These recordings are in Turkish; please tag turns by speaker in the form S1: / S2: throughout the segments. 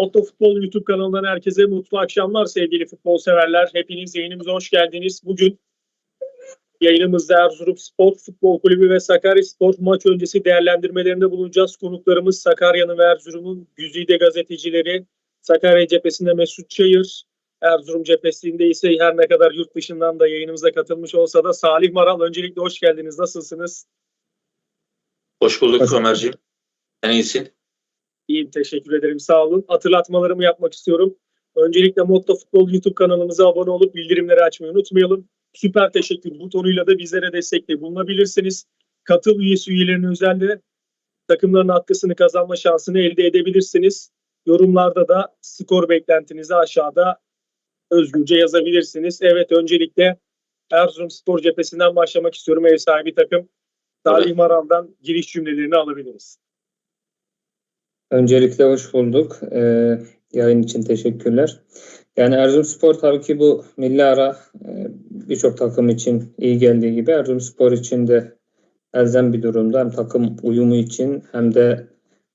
S1: Otto Futbol YouTube kanalından herkese mutlu akşamlar sevgili futbol severler. Hepiniz yayınımıza hoş geldiniz. Bugün yayınımızda Erzurum Spor Futbol Kulübü ve Sakarya Spor maç öncesi değerlendirmelerinde bulunacağız. Konuklarımız Sakarya'nın ve Erzurum'un güzide gazetecileri, Sakarya cephesinde Mesut Çayır, Erzurum cephesinde ise her ne kadar yurt dışından da yayınımıza katılmış olsa da Salih Maral. Öncelikle hoş geldiniz. Nasılsınız?
S2: Hoş bulduk Ömerciğim. Sen iyisin.
S1: İyiyim teşekkür ederim sağ olun. Hatırlatmalarımı yapmak istiyorum. Öncelikle Motto Futbol YouTube kanalımıza abone olup bildirimleri açmayı unutmayalım. Süper teşekkür butonuyla da bizlere destekte bulunabilirsiniz. Katıl üyesi üyelerinin özelliği takımların hakkısını kazanma şansını elde edebilirsiniz. Yorumlarda da skor beklentinizi aşağıda özgürce yazabilirsiniz. Evet öncelikle Erzurum Spor cephesinden başlamak istiyorum. Ev sahibi takım Salih. Maral'dan giriş cümlelerini alabiliriz.
S3: Öncelikle hoş bulduk. Ee, yayın için teşekkürler. Yani Erzurumspor tabii ki bu milli ara e, birçok takım için iyi geldiği gibi Erzurumspor için de elzem bir durumda. Hem takım uyumu için hem de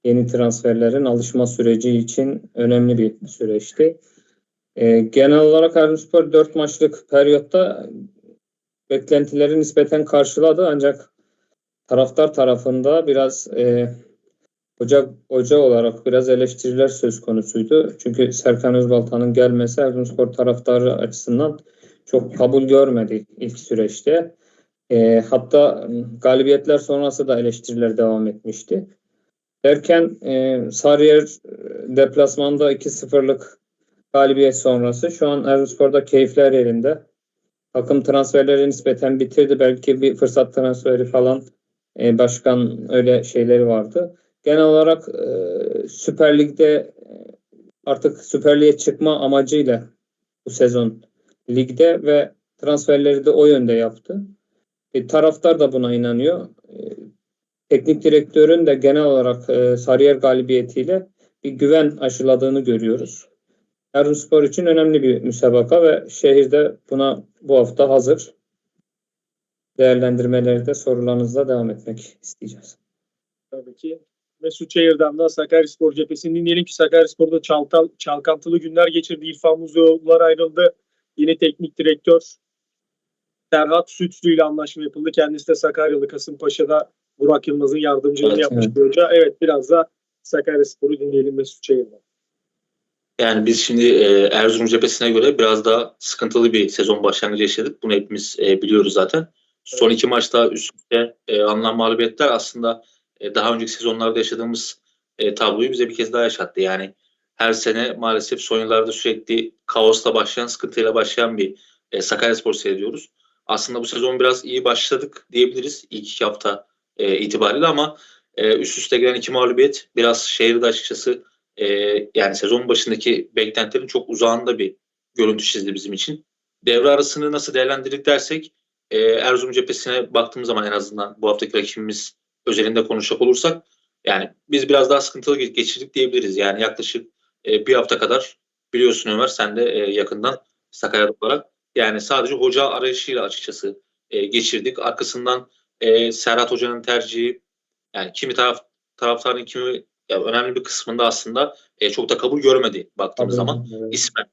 S3: yeni transferlerin alışma süreci için önemli bir süreçti. Ee, genel olarak Erzurumspor 4 maçlık periyotta beklentileri nispeten karşıladı ancak taraftar tarafında biraz e, Hoca, hoca olarak biraz eleştiriler söz konusuydu. Çünkü Serkan Özbaltan'ın gelmesi Erzurumspor taraftarı açısından çok kabul görmedi ilk süreçte. E, hatta m, galibiyetler sonrası da eleştiriler devam etmişti. Derken e, Sarıyer e, deplasmanda 2-0'lık galibiyet sonrası şu an Erzurumspor'da keyifler yerinde. Takım transferleri nispeten bitirdi. Belki bir fırsat transferi falan e, başkan öyle şeyleri vardı genel olarak e, Süper Lig'de e, artık Süper Lig'e çıkma amacıyla bu sezon ligde ve transferleri de o yönde yaptı. E, taraftar da buna inanıyor. E, teknik direktörün de genel olarak e, Sarıyer galibiyetiyle bir güven aşıladığını görüyoruz. Erzurumspor için önemli bir müsabaka ve şehirde buna bu hafta hazır. Değerlendirmeleri de sorularınızla devam etmek isteyeceğiz.
S1: Tabii ki. Mesut Çayır'dan da Sakaryaspor cephesini dinleyelim ki Sakaryaspor'da çaltal, çalkantılı günler geçirdi. İrfan Muzoğlu'lar ayrıldı. Yeni teknik direktör Serhat Sütlü ile anlaşma yapıldı. Kendisi de Sakaryalı Kasımpaşa'da Burak Yılmaz'ın yardımcılığını
S2: Evet,
S1: yapmış
S3: evet.
S1: bir hoca. Evet biraz da Sakaryaspor'u dinleyelim Mesut Çayır'dan.
S2: Yani biz şimdi e, Erzurum cephesine göre biraz daha sıkıntılı bir sezon başlangıcı yaşadık. Bunu hepimiz e, biliyoruz zaten. Son iki maçta üst üste e, alınan mağlubiyetler aslında e, daha önceki sezonlarda yaşadığımız e, tabloyu bize bir kez daha yaşattı. Yani her sene maalesef son yıllarda sürekli kaosla başlayan, sıkıntıyla başlayan bir e, Sakaryaspor seyrediyoruz. Aslında bu sezon biraz iyi başladık diyebiliriz ilk iki hafta e, itibariyle ama e, üst üste gelen iki mağlubiyet biraz şehirde açıkçası e, yani sezon başındaki beklentilerin çok uzağında bir görüntü çizdi bizim için. Devre arasını nasıl değerlendirdik dersek e, Erzurum cephesine baktığımız zaman en azından bu haftaki rakibimiz özelinde konuşacak olursak yani biz biraz daha sıkıntılı ge- geçirdik diyebiliriz. Yani yaklaşık e, bir hafta kadar biliyorsun Ömer sen de e, yakından Sakarya olarak yani sadece hoca arayışıyla açıkçası e, geçirdik. Arkasından e, Serhat Hoca'nın tercihi yani kimi taraf taraftarın kimi ya önemli bir kısmında aslında e, çok da kabul görmedi baktığımız zaman
S3: Evet.
S2: ismen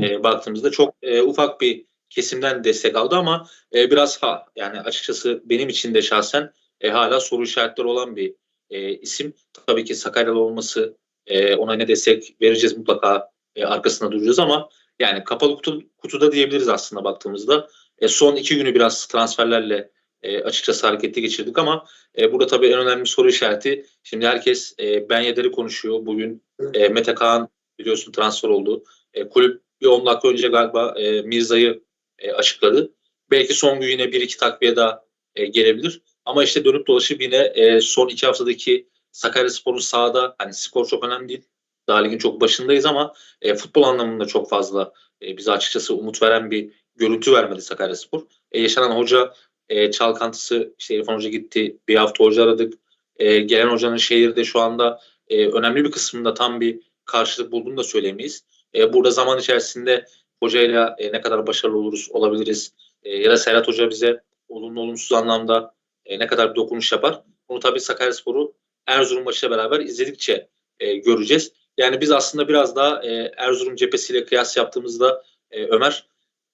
S2: e, baktığımızda çok e, ufak bir kesimden destek aldı ama e, biraz ha yani açıkçası benim için de şahsen e, hala soru işaretleri olan bir e, isim. Tabii ki Sakaryalı olması e, ona ne destek vereceğiz mutlaka e, arkasında duracağız ama yani kapalı kutu, kutuda diyebiliriz aslında baktığımızda. E, son iki günü biraz transferlerle e, açıkçası hareketli geçirdik ama e, burada tabii en önemli soru işareti şimdi herkes e, Ben Yedder'i konuşuyor. Bugün e, Mete Kaan biliyorsun transfer oldu. E, kulüp bir 10 dakika önce galiba e, Mirza'yı e, açıkladı. Belki son gün yine bir iki takviye daha e, gelebilir. Ama işte dönüp dolaşıp yine e, son iki haftadaki Sakaryaspor'un sahada hani skor çok önemli değil. Daha ligin çok başındayız ama e, futbol anlamında çok fazla e, bize açıkçası umut veren bir görüntü vermedi Sakaryaspor. E, yaşanan hoca e, çalkantısı işte İrfan Hoca gitti. Bir hafta hoca aradık. E, gelen hocanın şehirde şu anda e, önemli bir kısmında tam bir karşılık bulduğunu da söyleyemeyiz. E, burada zaman içerisinde hocayla e, ne kadar başarılı oluruz olabiliriz e, ya da Serhat Hoca bize olumlu olumsuz anlamda e, ne kadar bir dokunuş yapar. Bunu tabii Sakaryaspor'u Erzurum maçıyla beraber izledikçe e, göreceğiz. Yani biz aslında biraz daha e, Erzurum cephesiyle kıyas yaptığımızda e, Ömer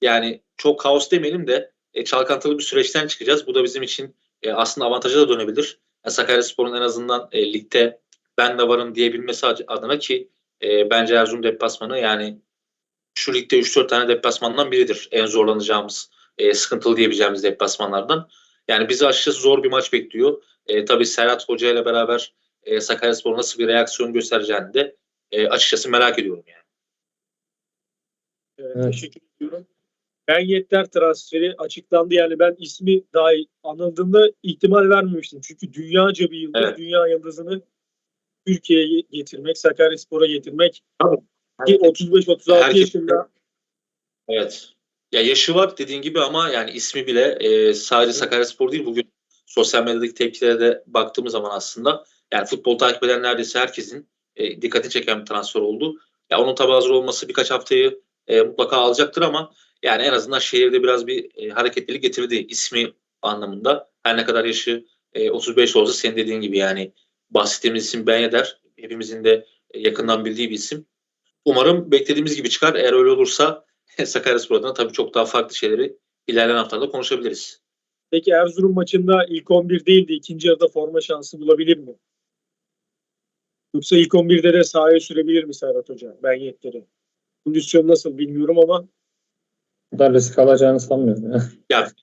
S2: yani çok kaos demeyelim de e, çalkantılı bir süreçten çıkacağız. Bu da bizim için e, aslında avantaja da dönebilir. Yani Sakaryaspor'un en azından e, ligde ben de varım diyebilmesi adına ki e, bence Erzurum deplasmanı yani şu ligde 3-4 tane deplasmandan biridir. En zorlanacağımız, e, sıkıntılı diyebileceğimiz deplasmanlardan. Yani bizi açıkçası zor bir maç bekliyor. E, tabii Serhat Hoca ile beraber e, Sakaryaspor nasıl bir reaksiyon göstereceğini de e, açıkçası merak ediyorum yani.
S3: Evet.
S1: Teşekkür ediyorum. Ben Yetter transferi açıklandı. Yani ben ismi dahi anıldığında ihtimal vermemiştim. Çünkü dünyaca bir yıldız,
S2: Evet.
S1: dünya yıldızını Türkiye'ye getirmek, Sakaryaspor'a getirmek.
S2: Tabii.
S1: Ki 35-36
S2: Herkes-
S1: yaşında.
S2: Evet. Ya yaşı var dediğin gibi ama yani ismi bile e, sadece Sakaryaspor değil bugün sosyal medyadaki tepkilere de baktığımız zaman aslında yani futbol takip eden neredeyse herkesin e, dikkatini çeken bir transfer oldu. Ya onun tabi hazır olması birkaç haftayı e, mutlaka alacaktır ama yani en azından şehirde biraz bir e, hareketlilik getirdi ismi anlamında. Her ne kadar yaşı e, 35 olsa senin dediğin gibi yani bahsettiğimiz isim Ben Yedder. Hepimizin de e, yakından bildiği bir isim. Umarım beklediğimiz gibi çıkar. Eğer öyle olursa Sakaryaspor adına tabii çok daha farklı şeyleri ilerleyen haftalarda konuşabiliriz.
S1: Peki Erzurum maçında ilk 11 değildi. ikinci yarıda forma şansı bulabilir mi? Yoksa ilk 11'de de sahaya sürebilir mi Serhat Hoca? Ben Yetter'i. Kondisyon nasıl bilmiyorum ama
S3: Bu da risk alacağını sanmıyorum. ya.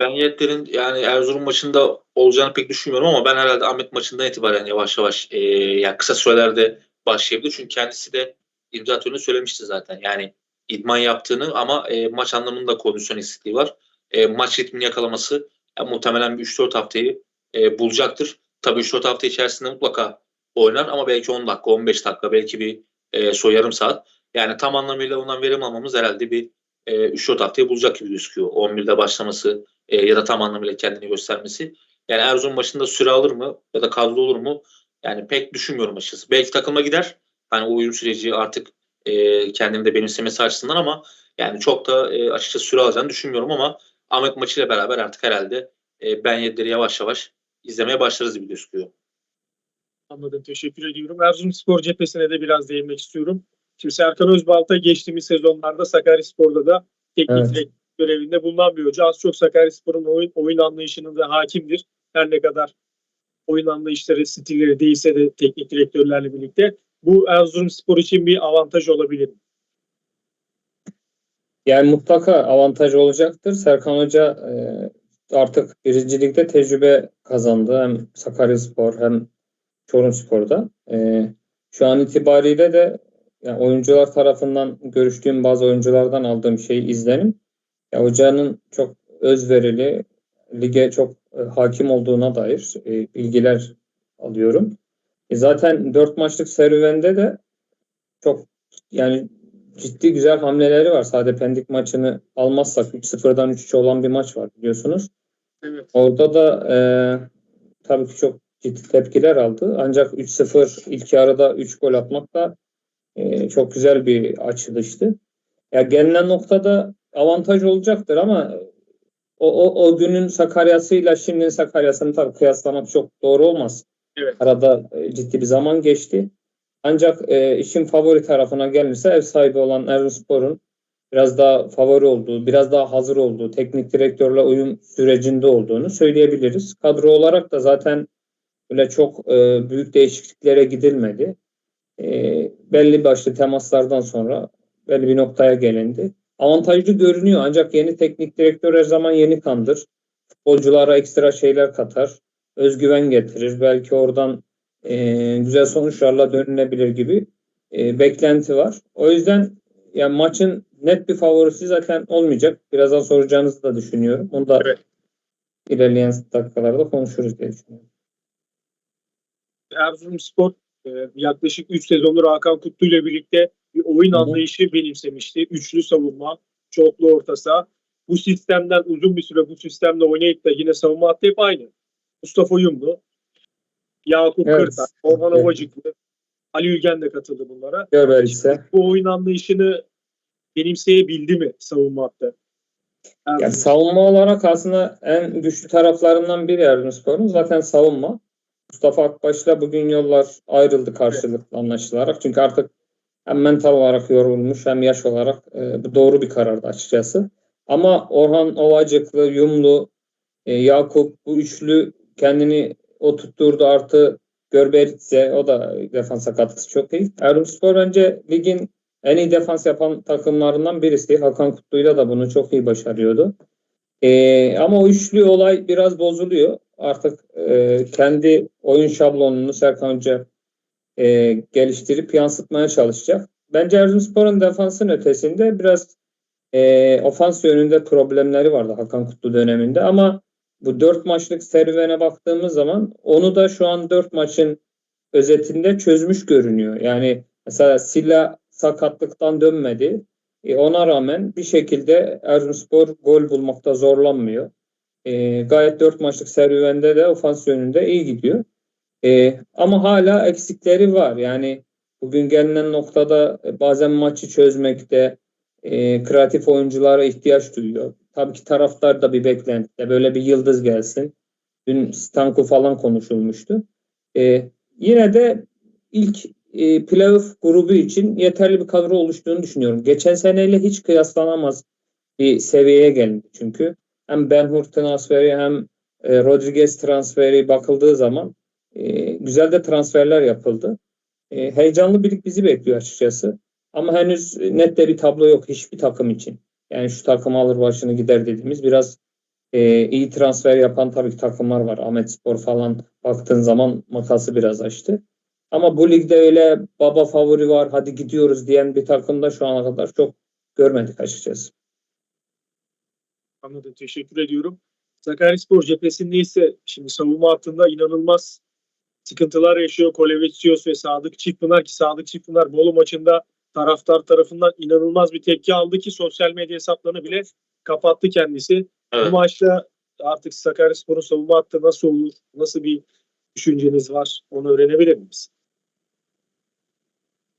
S2: Ben Yetler'in yani Erzurum maçında olacağını pek düşünmüyorum ama ben herhalde Ahmet maçından itibaren yavaş yavaş e, yani kısa sürelerde başlayabilir. Çünkü kendisi de töreninde söylemişti zaten. Yani idman yaptığını ama e, maç anlamında kondisyon eksikliği var. E, maç ritmini yakalaması yani muhtemelen bir 3-4 haftayı e, bulacaktır. Tabii 3-4 hafta içerisinde mutlaka oynar ama belki 10 dakika, 15 dakika, belki bir e, so yarım saat. Yani tam anlamıyla ondan verim almamız herhalde bir e, 3-4 haftayı bulacak gibi gözüküyor. 11'de başlaması e, ya da tam anlamıyla kendini göstermesi. Yani Erzurum maçında süre alır mı ya da kadro olur mu? Yani pek düşünmüyorum açıkçası. Belki takıma gider. Hani o uyum süreci artık e, kendini de benimsemesi açısından ama yani çok da e, açıkçası süre alacağını düşünmüyorum ama Ahmet maçıyla beraber artık herhalde e, Ben Yedder'i yavaş yavaş izlemeye başlarız gibi gözüküyor.
S1: Anladım. Teşekkür ediyorum. Erzurumspor cephesine de biraz değinmek istiyorum. Şimdi Serkan Özbalta geçtiğimiz sezonlarda Sakaryaspor'da da teknik
S3: Evet.
S1: direktör görevinde bulunan bir hoca. Az çok Sakaryaspor'un oyun, oyun anlayışının da hakimdir. Her ne kadar oyun anlayışları, stilleri değilse de teknik direktörlerle birlikte. Bu Erzurumspor için bir avantaj olabilir.
S3: Yani mutlaka avantaj olacaktır. Serkan Hoca e, artık birincilikte tecrübe kazandı. Hem Sakaryaspor hem Çorumspor'da. E, şu an itibariyle de yani oyuncular tarafından görüştüğüm bazı oyunculardan aldığım şey izlenim. Ya hocanın çok özverili, lige çok e, hakim olduğuna dair e, bilgiler alıyorum. E, zaten dört maçlık serüvende de çok yani ciddi güzel hamleleri var. Sade Pendik maçını almazsak 3-0'dan 3-3 olan bir maç var biliyorsunuz.
S1: Evet.
S3: Orada da e, tabii ki çok ciddi tepkiler aldı. Ancak 3-0 ilk yarıda 3 gol atmak da e, çok güzel bir açılıştı. Ya gelinen noktada avantaj olacaktır ama o, o, o günün Sakarya'sıyla şimdinin Sakarya'sını tabii kıyaslamak çok doğru olmaz.
S1: Evet.
S3: Arada e, ciddi bir zaman geçti. Ancak e, işin favori tarafına gelirse ev sahibi olan Erzurumspor'un biraz daha favori olduğu, biraz daha hazır olduğu, teknik direktörle uyum sürecinde olduğunu söyleyebiliriz. Kadro olarak da zaten öyle çok e, büyük değişikliklere gidilmedi. E, belli başlı temaslardan sonra belli bir noktaya gelindi. Avantajlı görünüyor ancak yeni teknik direktör her zaman yeni kandır. Futbolculara ekstra şeyler katar. Özgüven getirir. Belki oradan e, güzel sonuçlarla dönülebilir gibi e, beklenti var. O yüzden yani maçın net bir favorisi zaten olmayacak. Birazdan soracağınızı da düşünüyorum. Onu da
S1: Evet.
S3: ilerleyen dakikalarda konuşuruz diye düşünüyorum.
S1: Erzurumspor e, yaklaşık 3 sezondur Hakan Kutlu ile birlikte bir oyun
S3: Hı hı.
S1: anlayışı benimsemişti. Üçlü savunma, çoklu orta saha. Bu sistemden uzun bir süre bu sistemle oynayıp da yine savunma hattı hep aynı. Mustafa Yumlu, Yakup
S3: Evet.
S1: Kırtak, Orhan
S3: Evet.
S1: Ovacıklı, Ali Ülgen de katıldı bunlara.
S3: Görber ise
S1: Bu oyun anlayışını benimseyebildi mi savunma hattı?
S3: yani savunma olarak aslında en güçlü taraflarından biri Erzurumspor'un zaten savunma. Mustafa Akbaş'la bugün yollar ayrıldı karşılıklı anlaşılarak. Çünkü artık hem mental olarak yorulmuş hem yaş olarak e, bu doğru bir karardı açıkçası. Ama Orhan Ovacıklı, Yumlu, e, Yakup bu üçlü kendini oturtturdu artı Görberitze o da defansa katkısı çok iyi. Erzurumspor bence ligin en iyi defans yapan takımlarından birisi. Hakan Kutlu'yla da bunu çok iyi başarıyordu. E, ama o üçlü olay biraz bozuluyor. Artık e, kendi oyun şablonunu Serkan Hoca e, geliştirip yansıtmaya çalışacak. Bence Erzurumspor'un defansın ötesinde biraz e, ofans yönünde problemleri vardı Hakan Kutlu döneminde ama bu dört maçlık serüvene baktığımız zaman onu da şu an dört maçın özetinde çözmüş görünüyor. Yani mesela Silla sakatlıktan dönmedi. E, ona rağmen bir şekilde Erzurumspor gol bulmakta zorlanmıyor. E, gayet dört maçlık serüvende de ofans yönünde iyi gidiyor. E, ama hala eksikleri var. Yani bugün gelinen noktada bazen maçı çözmekte e, kreatif oyunculara ihtiyaç duyuyor. Tabii ki taraftar da bir beklentide böyle bir yıldız gelsin. Dün Stanko falan konuşulmuştu. E, yine de ilk e, playoff grubu için yeterli bir kadro oluştuğunu düşünüyorum. Geçen seneyle hiç kıyaslanamaz bir seviyeye geldi çünkü. Hem Ben Hur transferi hem e, Rodriguez transferi bakıldığı zaman e, güzel de transferler yapıldı. E, heyecanlı bir bizi bekliyor açıkçası. Ama henüz net de bir tablo yok hiçbir takım için. Yani şu takım alır başını gider dediğimiz biraz e, iyi transfer yapan tabii ki takımlar var. Ahmet Spor falan baktığın zaman makası biraz açtı. Ama bu ligde öyle baba favori var hadi gidiyoruz diyen bir takım da şu ana kadar çok görmedik açıkçası.
S1: Anladım. Teşekkür ediyorum. Sakaryaspor cephesinde ise şimdi savunma hattında inanılmaz sıkıntılar yaşıyor. Kolevitsios ve Sadık Çiftpınar ki Sadık Çiftpınar Bolu maçında taraftar tarafından inanılmaz bir tepki aldı ki sosyal medya hesaplarını bile kapattı kendisi.
S2: Evet.
S1: Bu maçta artık Sakaryaspor'un savunma hattı nasıl olur? Nasıl bir düşünceniz var? Onu öğrenebilir miyiz?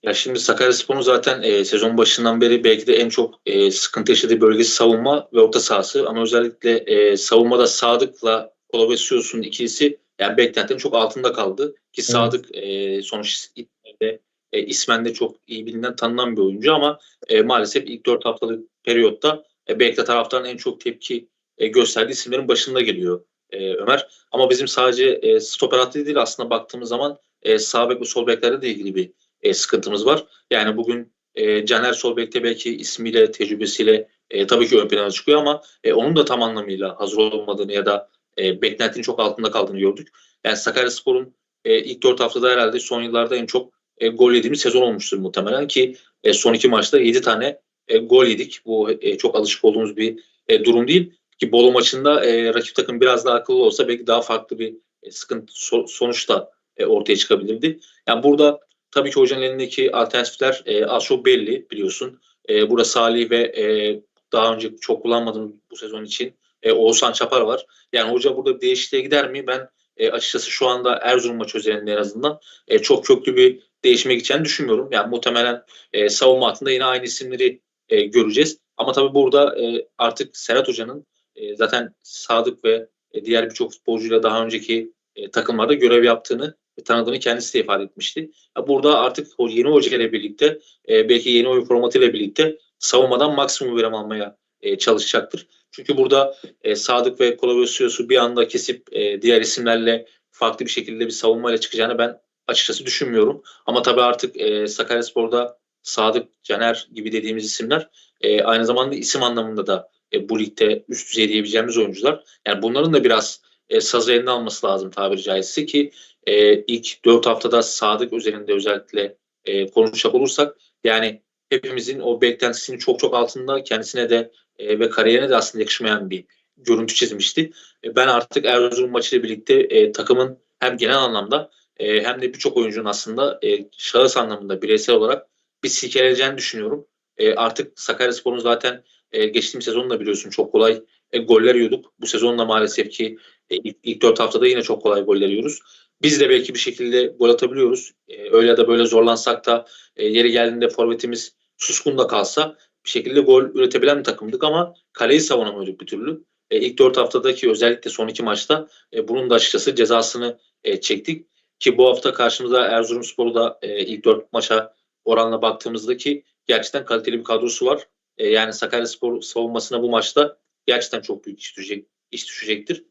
S2: Ya şimdi Sakaryaspor'un zaten e, sezon başından beri belki de en çok e, sıkıntı yaşadığı bölgesi savunma ve orta sahası. Ama özellikle e, savunmada Sadık'la Kolovesios'un ikilisi yani beklentinin çok altında kaldı. Ki Sadık e, sonuç itibariyle e, ismen de çok iyi bilinen tanınan bir oyuncu ama e, maalesef ilk 4 haftalık periyotta e, belki de taraftarın en çok tepki e, gösterdiği isimlerin başında geliyor e, Ömer. Ama bizim sadece e, stoper hattı değil aslında baktığımız zaman e, sağ bek ve sol beklerde de ilgili bir e, sıkıntımız var. Yani bugün e, Caner Solbek'te belki ismiyle, tecrübesiyle e, tabii ki ön plana çıkıyor ama e, onun da tam anlamıyla hazır olmadığını ya da e, beklentinin çok altında kaldığını gördük. Yani Sakaryaspor'un e, ilk dört haftada herhalde son yıllarda en çok e, gol yediğimiz sezon olmuştur muhtemelen ki e, son iki maçta 7 tane e, gol yedik. Bu e, çok alışık olduğumuz bir e, durum değil. Ki Bolu maçında rakip takım biraz daha akıllı olsa belki daha farklı bir sıkıntı so- sonuç da ortaya çıkabilirdi. Yani burada tabii ki hocanın elindeki alternatifler e, az çok belli biliyorsun. Burada Salih ve daha önce çok kullanmadığım bu sezon için Oğuzhan Çapar var. Yani hoca burada bir değişikliğe gider mi? Ben açıkçası şu anda Erzurum maçı özelinde en azından çok köklü bir değişime gideceğini düşünmüyorum. Yani muhtemelen e, savunma hattında yine aynı isimleri e, göreceğiz. Ama tabii burada e, artık Serhat Hoca'nın e, zaten Sadık ve e, diğer birçok futbolcuyla daha önceki e, takımlarda görev yaptığını ve tanıdığını kendisi de ifade etmişti. Ya burada artık yeni hoca ile birlikte e, belki yeni oyun formatı ile birlikte savunmadan maksimum verim almaya e, çalışacaktır. Çünkü burada e, Sadık ve Kolavesios'u bir anda kesip e, diğer isimlerle farklı bir şekilde bir savunmayla çıkacağını ben açıkçası düşünmüyorum. Ama tabii artık e, Sakaryaspor'da Sadık, Caner gibi dediğimiz isimler e, aynı zamanda isim anlamında da e, bu ligde üst düzey diyebileceğimiz oyuncular. Yani bunların da biraz e, sazı eline alması lazım tabiri caizse ki e, ilk 4 haftada Sadık üzerinde özellikle e, konuşacak olursak yani hepimizin o beklentisinin çok çok altında kendisine de e, ve kariyerine de aslında yakışmayan bir görüntü çizmişti. E, ben artık Erzurum maçıyla birlikte e, takımın hem genel anlamda e, hem de birçok oyuncunun aslında e, şahıs anlamında bireysel olarak bir silkeleneceğini düşünüyorum. E, artık Sakaryaspor'un zaten e, geçtiğim sezonu biliyorsun çok kolay e, goller yiyorduk. Bu sezonda maalesef ki e, ilk, ilk 4 haftada yine çok kolay goller yiyoruz. Biz de belki bir şekilde gol atabiliyoruz. E, öyle ya da böyle zorlansak da e, yeri geldiğinde forvetimiz suskun da kalsa bir şekilde gol üretebilen bir takımdık ama kaleyi savunamıyorduk bir türlü. e, ilk 4 haftadaki özellikle son iki maçta e, bunun da açıkçası cezasını e, çektik. Ki bu hafta karşımızda Erzurumspor'u da e, ilk 4 maça oranla baktığımızda ki gerçekten kaliteli bir kadrosu var. E, yani Sakaryaspor savunmasına bu maçta gerçekten çok büyük iş düşecek, iş düşecektir.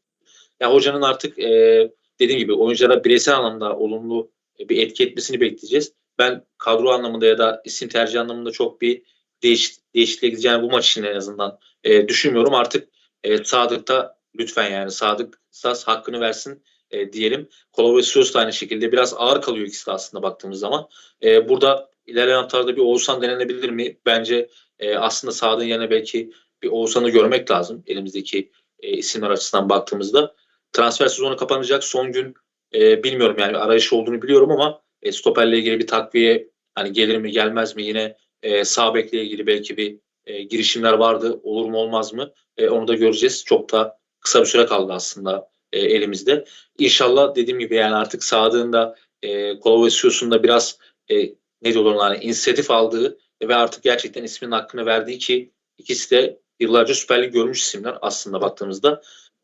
S2: Ya hocanın artık e, dediğim gibi oyunculara bireysel anlamda olumlu e, bir etki etmesini bekleyeceğiz. Ben kadro anlamında ya da isim tercih anlamında çok bir değiş, değişikliğe gideceğini bu maç için en azından e, düşünmüyorum. Artık e, Sadık'ta lütfen yani Sadık Sas hakkını versin e, diyelim. Kolovasios da aynı şekilde biraz ağır kalıyor ikisi de aslında baktığımız zaman. E, burada ilerleyen haftalarda bir Oğuzhan denenebilir mi? Bence e, aslında Sadık'ın yerine belki bir Oğuzhan'ı görmek lazım elimizdeki e, isimler açısından baktığımızda. Transfer sezonu kapanacak. Son gün e, bilmiyorum yani arayış olduğunu biliyorum ama e, stoperle ilgili bir takviye hani gelir mi gelmez mi yine e, sağ bekle ilgili belki bir e, girişimler vardı. Olur mu olmaz mı? E, onu da göreceğiz. Çok da kısa bir süre kaldı aslında e, elimizde. İnşallah dediğim gibi yani artık Sadık'ın e, Kolovasios'un da biraz e, ne diyorlar hani inisiyatif aldığı ve artık gerçekten isminin hakkını verdiği ki ikisi de yıllarca Süper Lig görmüş isimler aslında baktığımızda.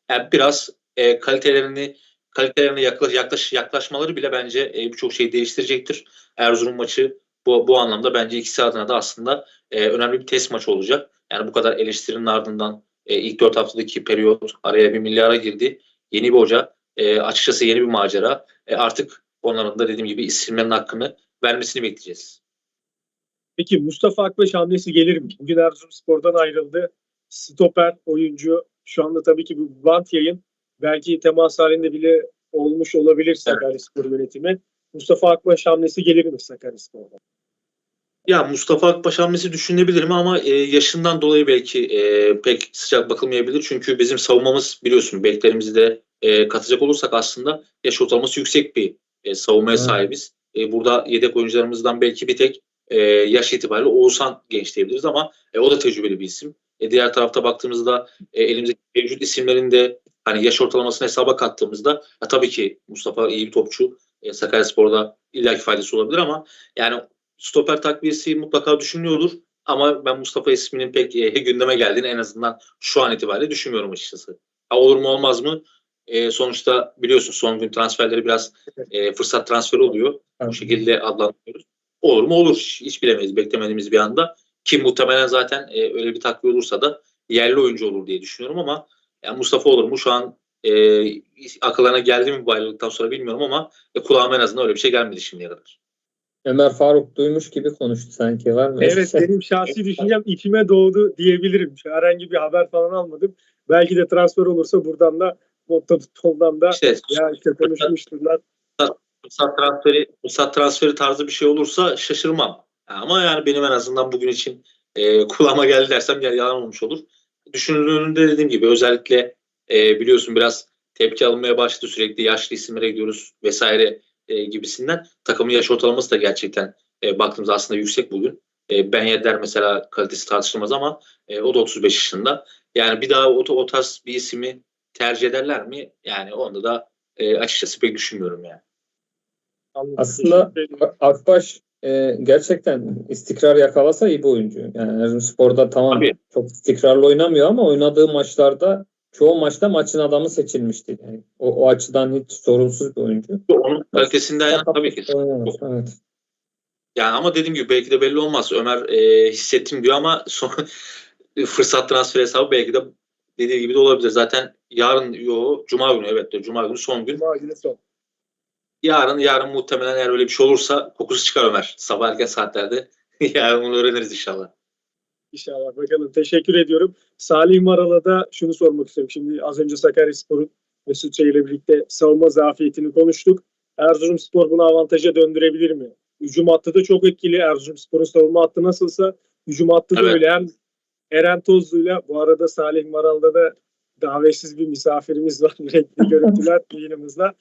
S2: Yani biraz e, kalitelerini kalitelerine yaklaş, yaklaş, yaklaşmaları bile bence e, birçok şeyi değiştirecektir. Erzurum maçı bu, bu anlamda bence ikisi adına da aslında e, önemli bir test maçı olacak. Yani bu kadar eleştirinin ardından e, ilk dört haftadaki periyot araya bir milyara girdi. Yeni bir hoca. E, açıkçası yeni bir macera. E, artık onların da dediğim gibi isimlerin hakkını vermesini bekleyeceğiz.
S1: Peki Mustafa Akbaş hamlesi gelir mi? Bugün Erzurumspor'dan ayrıldı. Stoper oyuncu. Şu anda tabii ki bu bant yayın. Belki temas halinde bile olmuş olabilir Sakaryaspor yönetimi. Mustafa Akbaş hamlesi gelir mi Sakaryaspor'dan?
S2: Ya Mustafa Akbaş hamlesi düşünebilir mi ama e, yaşından dolayı belki e, pek sıcak bakılmayabilir. Çünkü bizim savunmamız biliyorsun beklerimizi de e, katacak olursak aslında yaş ortalaması yüksek bir e, savunmaya
S3: Evet.
S2: sahibiz. E, burada yedek oyuncularımızdan belki bir tek e, yaş itibariyle Oğuzhan genç diyebiliriz ama e, o da tecrübeli bir isim. E, diğer tarafta baktığımızda e, elimizdeki mevcut isimlerin de hani yaş ortalamasını hesaba kattığımızda ya, tabii ki Mustafa iyi bir topçu. E, Sakaryaspor'da illaki faydası olabilir ama yani stoper takviyesi mutlaka düşünülüyordur. Ama ben Mustafa isminin pek e, gündeme geldiğini en azından şu an itibariyle düşünmüyorum açıkçası. Ha, olur mu olmaz mı? E, sonuçta biliyorsun son gün transferleri biraz e, fırsat transferi oluyor. Bu şekilde adlandırıyoruz. Olur mu? Olur. Hiç, hiç bilemeyiz beklemediğimiz bir anda. Ki muhtemelen zaten e, öyle bir takviye olursa da yerli oyuncu olur diye düşünüyorum ama yani Mustafa olur mu? Şu an e, akıllarına geldi mi bu ayrılıktan sonra bilmiyorum ama e, kulağıma en azından öyle bir şey gelmedi şimdiye kadar.
S3: Ömer Faruk duymuş gibi konuştu sanki var mı?
S1: Evet benim şahsi düşüncem içime doğdu diyebilirim. Herhangi bir haber falan almadım. Belki de transfer olursa buradan da Motto Futbol'dan da
S2: İşte
S1: ya işte konuşmuşturlar.
S2: fırsat transferi, fırsat transferi tarzı bir şey olursa şaşırmam. Ama yani benim en azından bugün için e, kulağıma geldi dersem ya- yalan olmuş olur. Düşünüldüğünde dediğim gibi özellikle e, biliyorsun biraz tepki alınmaya başladı sürekli yaşlı isimlere gidiyoruz vesaire e, gibisinden. Takımın yaş ortalaması da gerçekten e, baktığımızda aslında yüksek bugün. E, ben Yedder mesela kalitesi tartışılmaz ama e, o da 35 yaşında. Yani bir daha o, o tarz bir ismi tercih ederler mi? Yani onda da e, açıkçası pek düşünmüyorum yani.
S3: Aslında. Akbaş e, gerçekten istikrar yakalasa iyi bir oyuncu. Yani Erzurumspor'da tamam
S2: Tabii.
S3: çok istikrarlı oynamıyor ama oynadığı maçlarda çoğu maçta maçın adamı seçilmişti. Yani o, o açıdan hiç sorunsuz bir oyuncu.
S2: Onun kalitesinden yana tabii ki.
S3: Evet.
S2: Yani ama dediğim gibi belki de belli olmaz. Ömer e, hissettim diyor ama son fırsat transfer hesabı belki de dediği gibi de olabilir. Zaten yarın yo cuma günü evet diyor. Cuma günü son gün.
S1: Cuma günü son.
S2: Yarın yarın muhtemelen eğer öyle bir şey olursa kokusu çıkar Ömer. Sabah erken saatlerde. yarın bunu öğreniriz inşallah.
S1: İnşallah bakalım. Teşekkür ediyorum. Salih Maral'a da şunu sormak istiyorum. Şimdi az önce Sakaryaspor'un Mesut Çay ile birlikte savunma zafiyetini konuştuk. Erzurumspor bunu avantaja döndürebilir mi? Hücum hattı da çok etkili. Erzurumspor'un savunma hattı nasılsa hücum hattı da
S2: Evet.
S1: öyle. Hem Eren Tozlu'yla bu arada Salih Maral'da da davetsiz bir misafirimiz var. Renkli görüntüler yayınımızda.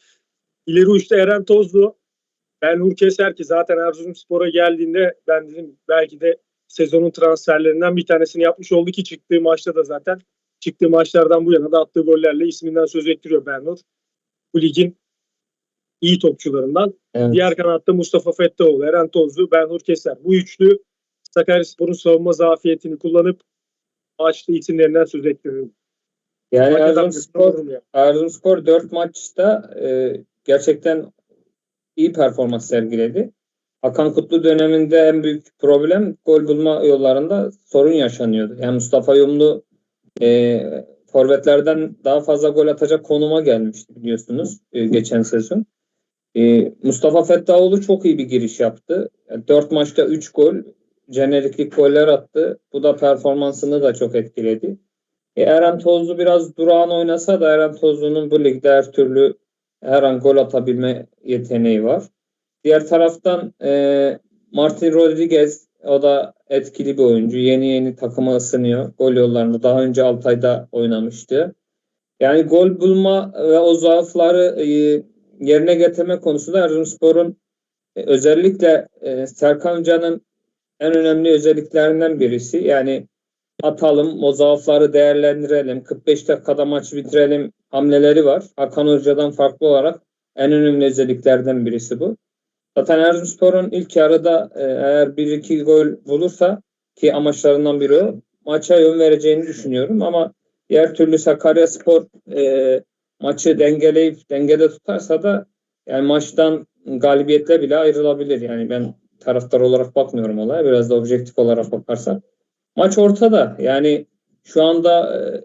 S1: İleri uçta Eren Tozlu. Ben Nur Keser ki zaten Erzurumspor'a geldiğinde ben dedim belki de sezonun transferlerinden bir tanesini yapmış oldu ki çıktığı maçta da zaten çıktığı maçlardan bu yana da attığı gollerle isminden söz ettiriyor Bernur. Bu ligin iyi topçularından.
S3: Evet.
S1: Diğer kanatta Mustafa Fettaoğlu, Eren Tozlu, Benhur Keser. Bu üçlü Sakaryaspor'un savunma zafiyetini kullanıp maçta isimlerinden söz ettiriyor.
S3: Yani Erzurumspor
S1: ya.
S3: Erzurumspor 4 maçta e, gerçekten iyi performans sergiledi. Hakan Kutlu döneminde en büyük problem gol bulma yollarında sorun yaşanıyordu. Yani Mustafa Yumlu e, forvetlerden daha fazla gol atacak konuma gelmişti biliyorsunuz e, geçen sezon. E, Mustafa Fettahoğlu çok iyi bir giriş yaptı. 4 maçta 3 gol, jeneriklik goller attı. Bu da performansını da çok etkiledi. E, Eren Tozlu biraz durağan oynasa da Eren Tozlu'nun bu ligde her türlü her an gol atabilme yeteneği var. Diğer taraftan e, Martin Rodriguez o da etkili bir oyuncu. Yeni yeni takıma ısınıyor. Gol yollarında daha önce Altay'da oynamıştı. Yani gol bulma ve o zaafları e, yerine getirme konusunda Erzurumspor'un e, özellikle e, Serkan Hoca'nın en önemli özelliklerinden birisi. Yani atalım, o zaafları değerlendirelim, 45 dakikada maçı bitirelim hamleleri var. Hakan Hoca'dan farklı olarak en önemli özelliklerden birisi bu. Zaten Erzurumspor'un ilk yarıda e, eğer 1-2 gol bulursa ki amaçlarından biri o, maça yön vereceğini düşünüyorum ama diğer türlü Sakaryaspor e, maçı dengeleyip dengede tutarsa da yani maçtan galibiyetle bile ayrılabilir. Yani ben taraftar olarak bakmıyorum olaya. Biraz da objektif olarak bakarsak. Maç ortada. Yani şu anda e,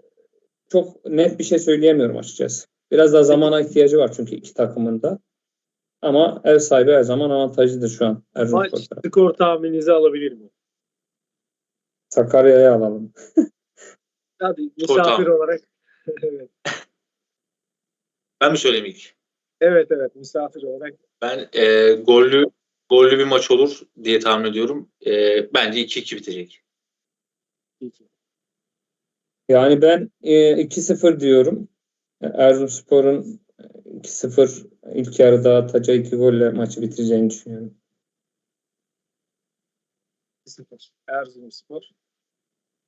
S3: çok net bir şey söyleyemiyorum açıkçası. Biraz da zamana ihtiyacı var çünkü iki takımın da. Ama ev sahibi her zaman avantajlıdır şu an.
S1: Maç
S3: Erzurumspor'da.
S1: skor tahmininizi alabilir miyim?
S3: Sakarya'ya alalım.
S1: Hadi misafir
S2: tahmini.
S1: olarak. evet.
S2: Ben mi söyleyeyim ilk?
S1: evet evet misafir olarak.
S2: Ben e, gollü gollü bir maç olur diye tahmin ediyorum. E, bence 2-2 bitecek.
S1: İki.
S3: Yani ben e, 2-0 diyorum. Erzurumspor'un e, 2-0 ilk yarıda atacağı iki golle maçı bitireceğini düşünüyorum.
S1: 2-0. Erzurumspor.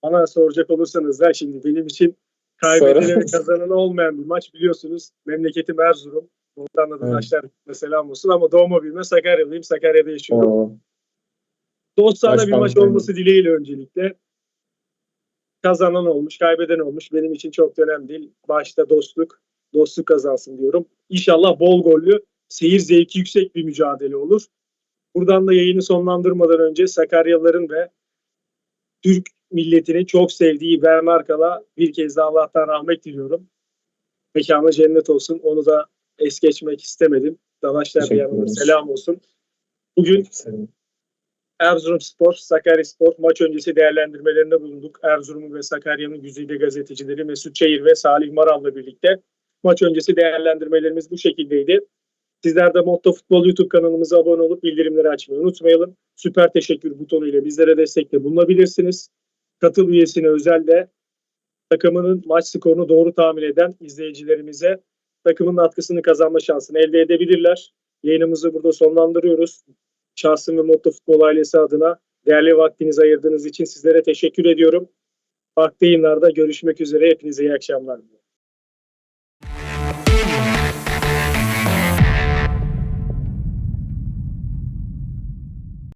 S1: Bana soracak olursanız da şimdi benim için
S3: Sorarız.
S1: kazanan olmayan bir maç biliyorsunuz. Memleketim Erzurum. Buradan da
S3: Evet.
S1: Daşlar selam olsun ama doğma büyüme Sakaryalıyım. Sakarya'da yaşıyorum.
S3: Oo,
S1: Dostane bir
S3: Başkan
S1: maç olması dileğiyle öncelikle. Kazanan olmuş, kaybeden olmuş. Benim için çok önemli değil. Başta dostluk, dostluk kazansın diyorum. İnşallah bol gollü, seyir zevki yüksek bir mücadele olur. Buradan da yayını sonlandırmadan önce Sakaryalıların ve Türk milletinin çok sevdiği Bernarkal'a bir kez daha Allah'tan rahmet diliyorum. Mekanı cennet olsun. Onu da es geçmek istemedim. Davaşlar
S3: Teşekkür
S1: yanına selam olsun. Bugün Erzurumspor, Sakaryaspor maç öncesi değerlendirmelerinde bulunduk. Erzurum'un ve Sakarya'nın güzide gazetecileri Mesut Çayır ve Salih Maral'la birlikte maç öncesi değerlendirmelerimiz bu şekildeydi. Sizler de Motto Futbol YouTube kanalımıza abone olup bildirimleri açmayı unutmayalım. Süper teşekkür butonu ile bizlere destekte bulunabilirsiniz. Katıl üyesine özel de takımının maç skorunu doğru tahmin eden izleyicilerimize takımın atkısını kazanma şansını elde edebilirler. Yayınımızı burada sonlandırıyoruz şahsım ve Motto Futbol ailesi adına değerli vaktinizi ayırdığınız için sizlere teşekkür ediyorum. Farklı yayınlarda görüşmek üzere. Hepinize iyi akşamlar.